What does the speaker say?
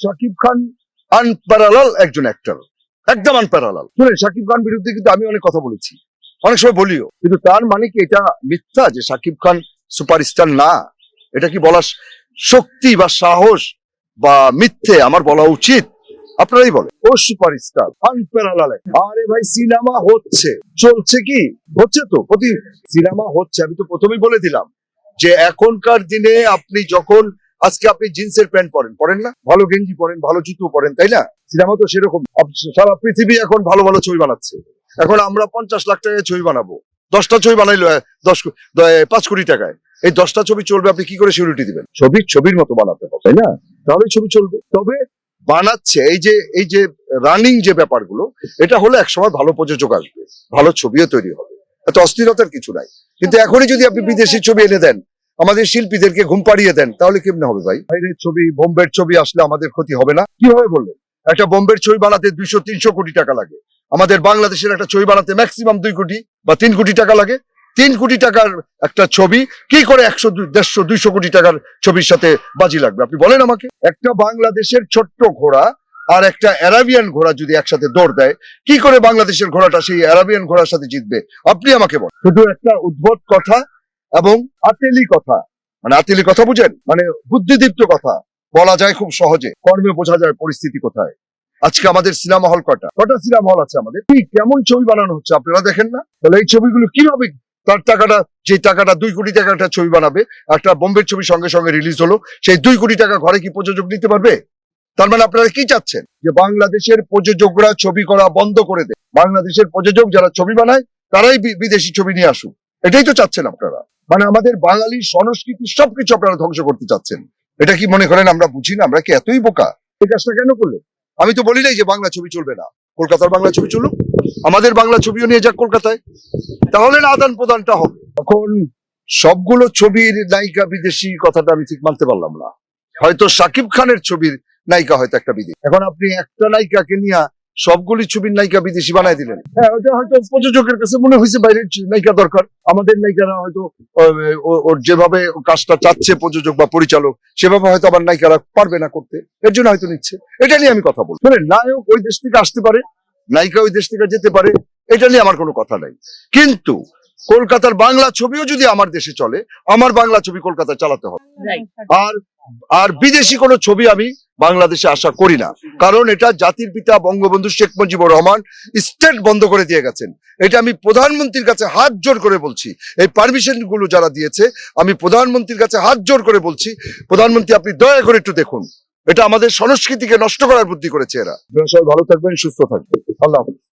Shakib Khan unparallel একজন actor একদম unparallel শুনে শাকিব খান বিরুদ্ধে কিন্তু আমি অনেক কথা বলেছি। অনেক সময় বলিও। কিন্তু তার মানে কি এটা মিথ্যা যে শাকিব খান সুপারস্টার না? এটা কি বলার শক্তি বা সাহস বা মিথ্যে আমার বলা উচিত? আপনারাই বলে ও সুপারস্টার আনপ্যারালাল আরে ভাই সিনেমা হচ্ছে। চলছে কি? হচ্ছে তো প্রতি সিনেমা হচ্ছে। আমি তো প্রথমেই বলে দিলাম যে এখনকার দিনে আপনি যখন আজকে আপনি জিন্সের প্যান্ট পরেন পরেন না? ভালো গেঞ্জি পরেন, ভালো জুতো পরেন, তাই না? সিনেমা তো সেরকম। সারা পৃথিবী এখন ভালো ভালো ছবি বানাচ্ছে। এখন আমরা পঞ্চাশ লাখ টাকায় ছবি বানাবো। দশটা ছবি বানাইলো দশ পাঁচ কোটি টাকায়। এই দশটা ছবি চলবে, আপনি কি করে সিউরিটি দিবেন? ছবি, ছবির মতো বানাতে হবে, তাই না? তাহলে ছবি চলবে। তবে বানাচ্ছে, এই যে এই যে রানিং যে ব্যাপারগুলো, এটা হলে একসময় ভালো প্রযোজক আসবে। ভালো ছবিও তৈরি হবে। এত অস্থিরতার কিছু নাই। কিন্তু এখনই যদি আপনি বিদেশি ছবি এনে দেন আমাদের শিল্পীদেরকে ঘুম পাড়িয়ে দেন তাহলে কেমনে হবে ভাই? বাইরের ছবি বোম্বের ছবি আসলে আমাদের ক্ষতি হবে না। কীভাবে বললেন একটা বোম্বের ছবি বানাতে দুইশো তিনশো কোটি টাকা লাগে। আমাদের বাংলাদেশের একটা ছবি বানাতে ম্যাক্সিমাম দুই কোটি বা তিন কোটি টাকা লাগে। তিন কোটি টাকার একটা ছবি কি করে একশো দেড়শো দুইশো কোটি টাকার ছবির সাথে বাজি লাগবে? আপনি বলেন আমাকে। একটা বাংলাদেশের ছোট্ট ঘোড়া আর একটা অ্যারাবিয়ান ঘোড়া যদি একসাথে দৌড় দেয় কি করে বাংলাদেশের ঘোড়াটা সেই অ্যারাবিয়ান ঘোড়ার সাথে জিতবে? আপনি আমাকে বলেন। শুধু একটা উদ্ভট কথা এবং আতেলি কথা। মানে আতেলি কথা বুঝেন? মানে বুদ্ধিদীপ্ত কথা। বলা যায় খুব সহজে। কর্মে বোঝা যায় পরিস্থিতি কোথায়। আজকে আমাদের সিনেমা হল কটা কটা সিনেমা হল আছে আমাদের? কি, কেমন ছবি বানানো হচ্ছে আপনারা দেখেন না? তাহলে এই ছবিগুলো কীভাবে তার টাকাটা যে টাকাটা দুই কোটি টাকা একটা ছবি বানাবে, একটা বোম্বের ছবি সঙ্গে সঙ্গে রিলিজ হলো, সেই দুই কোটি টাকা ঘরে কি প্রযোজক নিতে পারবে? তার মানে আপনারা কি চাচ্ছেন? যে বাংলাদেশের প্রযোজকরা ছবি করা বন্ধ করে দেয়। বাংলাদেশের প্রযোজক যারা ছবি বানায়, তারাই বিদেশি ছবি নিয়ে আসুক। এটাই তো চাচ্ছেন আপনারা। মানে আমাদের বাঙালি সংস্কৃতি সবকিছু আপনারা ধ্বংস করতে চাচ্ছেন। এটা কি মনে করেন আমরা বুঝি না? আমরা কি এতই বোকা? এই কাজটা কেন করলেন? আমি তো বলি নাই যে বাংলা ছবি চলবে না। কলকাতার বাংলা ছবি চলুক, আমাদের বাংলা ছবিও নিয়ে যাক কলকাতায়। তাহলে না, আদান প্রদানটা হবে। এখন সবগুলো ছবির নায়িকা বিদেশি কথাটা আমি ঠিক মানতে পারলাম না। হয়তো সাকিব খানের ছবির নায়িকা হয়তো একটা বিদেশি। এখন আপনি একটা নায়িকাকে নিয়ে সবগুলি ছবির নায়িকা বিদেশি বানাই দিলেন। হ্যাঁ ওটা হয়তো প্রযোজকের কাছে মনে হয়েছে বাইরের নায়িকা দরকার। আমাদের নায়িকারা হয়তো ওর যেভাবে কাজটা চাচ্ছে প্রযোজক বা পরিচালক সেভাবে হয়তো আবার নায়িকারা পারবে না করতে। এর জন্য হয়তো নিচ্ছে। এটা নিয়ে আমি কথা বলব। শুনেন নায়ক ওই দেশ থেকে আসতে পারে নায়িকা ওই দেশ থেকে যেতে পারে এটা নিয়ে আমার কোনো কথা নাই। কিন্তু কলকাতার বাংলা ছবিও যদি আমার দেশে চলে আমার বাংলা ছবি কলকাতা চালাতে হবে। আর আর বিদেশি কোনো ছবি আমি বাংলাদেশে আশা করি না। কারণ এটা জাতির পিতা বঙ্গবন্ধু শেখ মুজিবুর রহমান স্টেট বন্ধ করে দিয়ে গেছেন। এটা আমি প্রধানমন্ত্রীর কাছে হাত জোর করে বলছি। এই পারমিশনগুলো যারা দিয়েছে, আমি প্রধানমন্ত্রীর কাছে হাত জোর করে বলছি, প্রধানমন্ত্রী আপনি দয়া করে একটু দেখুন। এটা আমাদের সংস্কৃতিকে নষ্ট করার বুদ্ধি করেছে এরা। সবাই ভালো থাকবেন, সুস্থ থাকবেন। আল্লাহ।